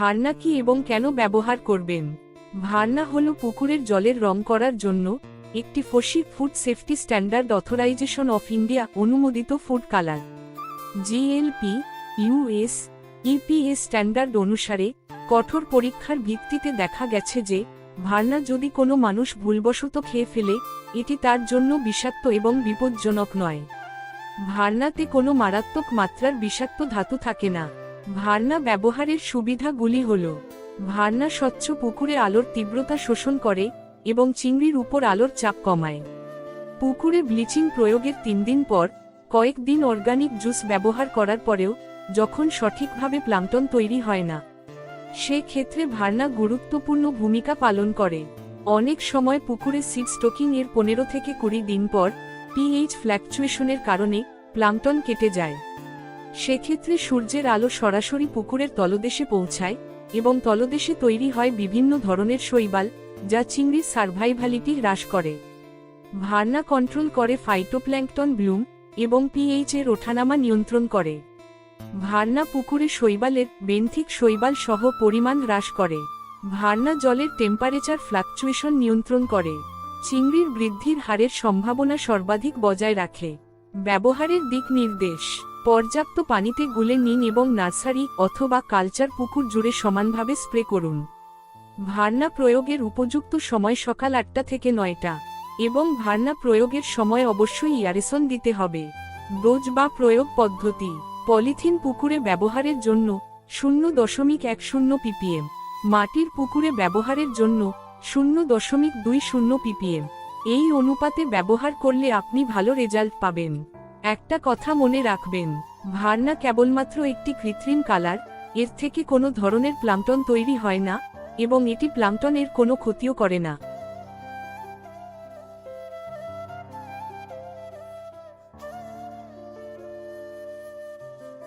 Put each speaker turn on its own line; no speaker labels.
Verna কি এবং কেন ব্যবহার করবেন? ভার্না হল পুকুরের জলের রং করার জন্য একটি FSSAI food safety standard authorization of India অনুমোদিত food colour. GLP US EPS standard অনুসারে কঠোর পরীক্ষার ভিত্তিতে দেখা গেছে যে ভার্না যদি কোনো মানুষ ভুলবশত খেয়ে ফেলে, এটি তার জন্য বিষাক্ত এবং বিপজ্জনক নয়। ভার্নাতে কোনো মারাত্মক মাত্রার বিষাক্ত ধাতু থাকে না। ভার্না ব্যবহারের সুবিধাগুলি হল, ভার্না স্বচ্ছ পুকুরে আলোর তীব্রতা শোষণ করে এবং চিংড়ির উপর আলোর চাপ কমায়। পুকুরে ব্লিচিং প্রয়োগের তিন দিন পর কয়েকদিন অর্গানিক জুস ব্যবহার করার পরেও যখন সঠিকভাবে প্লাঙ্কটন তৈরি হয় না, সে ক্ষেত্রে ভার্না গুরুত্বপূর্ণ ভূমিকা পালন করে। অনেক সময় পুকুরে সিড স্টকিং এর পনেরো থেকে কুড়ি দিন পর পিএইচ ফ্ল্যাকচুয়েশনের কারণে প্লাঙ্কটন কেটে যায়। সেক্ষেত্রে সূর্যের আলো সরাসরি পুকুরের তলদেশে পৌঁছায় এবং তলদেশে তৈরি হয় বিভিন্ন ধরনের শৈবাল, যা চিংড়ির সার্ভাইভালিটি হ্রাস করে। ভার্না কন্ট্রোল করে ফাইটোপ্ল্যাঙ্কটন ব্লুম এবং পিএইচ এর ওঠানামা নিয়ন্ত্রণ করে। ভার্না পুকুরে শৈবালের বেন্থিক শৈবাল সহ পরিমাণ হ্রাস করে। ভার্না জলের টেম্পারেচার ফ্লাকচুয়েশন নিয়ন্ত্রণ করে। চিংড়ির বৃদ্ধির হারের সম্ভাবনা সর্বাধিক বজায় রাখে। ব্যবহারের দিক নির্দেশ। পর্যাপ্ত পানিতে গুলে নিন এবং নার্সারি অথবা কালচার পুকুর জুড়ে সমানভাবে স্প্রে করুন। ভার্না প্রয়োগের উপযুক্ত সময় সকাল আটটা থেকে নয়টা। এবং ভার্না প্রয়োগের সময় অবশ্যই ইয়ারেসন দিতে হবে। ডোজ বা প্রয়োগ পদ্ধতি। পলিথিন পুকুরে ব্যবহারের জন্য শূন্য দশমিক এক শূন্য পিপিএম। মাটির পুকুরে ব্যবহারের জন্য শূন্য দশমিক দুই শূন্য পিপিএম। এই অনুপাতে ব্যবহার করলে আপনি ভালো রেজাল্ট পাবেন। একটা কথা মনে রাখবেন, ভার্না কেবলমাত্র একটি কৃত্রিম কালার, এর থেকে কোনো ধরনের প্লামটন তৈরি হয় না, এবং এটি প্লামটনের কোনো ক্ষতিও করে না।